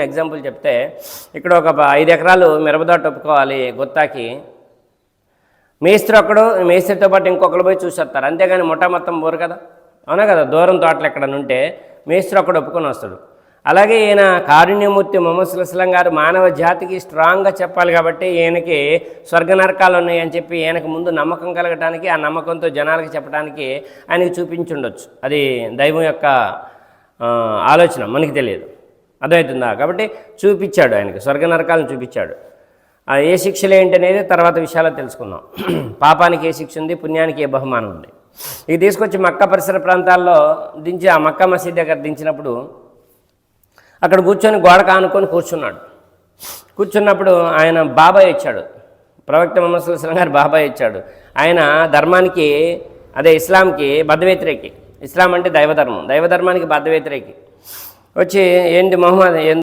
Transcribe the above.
Example చెప్తే ఇక్కడ ఒక ఐదు ఎకరాలు మిరపదోట ఒప్పుకోవాలి గుత్తాకి. మేస్త్రి ఒక్కడు మేస్త్రితో పాటు ఇంకొకరు పోయి చూసేస్తారు. అంతేగాని ముఠా మొత్తం పోరు కదా? అవునా కదా? దూరం తోటలు ఎక్కడ ఉంటే మేస్త్రి ఒక్కడు ఒప్పుకొని వస్తాడు. అలాగే ఈయన కారుణ్యమూర్తి మొహమ్మద్ సుల్లాం గారు మానవ జాతికి స్ట్రాంగ్గా చెప్పాలి కాబట్టి ఈయనకి స్వర్గ నరకాలు ఉన్నాయని చెప్పి ఈయనకు ముందు నమ్మకం కలగటానికి ఆ నమ్మకంతో జనాలకి చెప్పడానికి ఆయనకి చూపించుండొచ్చు. అది దైవం యొక్క ఆలోచన. మనకి తెలియదు. అర్థమవుతుందా? కాబట్టి చూపించాడు ఆయనకి స్వర్గ నరకాలను చూపించాడు ఆ ఏ శిక్షలు ఏంటి అనేది తర్వాత విషయాలు తెలుసుకుందాం. పాపానికి ఏ శిక్ష ఉంది పుణ్యానికి ఏ బహుమానం ఉంది? ఇది తీసుకొచ్చి మక్క పరిసర ప్రాంతాల్లో దించి ఆ మక్కా మసీద్ దగ్గర దించినప్పుడు అక్కడ కూర్చొని గోడక ఆనుకొని కూర్చున్నాడు. కూర్చున్నప్పుడు ఆయన బాబాయ్ ఇచ్చాడు ప్రవక్త ముహమ్మద్ సుల్లాం గారు బాబాయ్ ఇచ్చాడు ఆయన ధర్మానికి అదే ఇస్లాంకి బద్ధ వ్యతిరేకి ఇస్లాం అంటే దైవధర్మం దైవధర్మానికి బద్ధ వ్యతిరేకి వచ్చి ఏంటి మొహమ్మద్?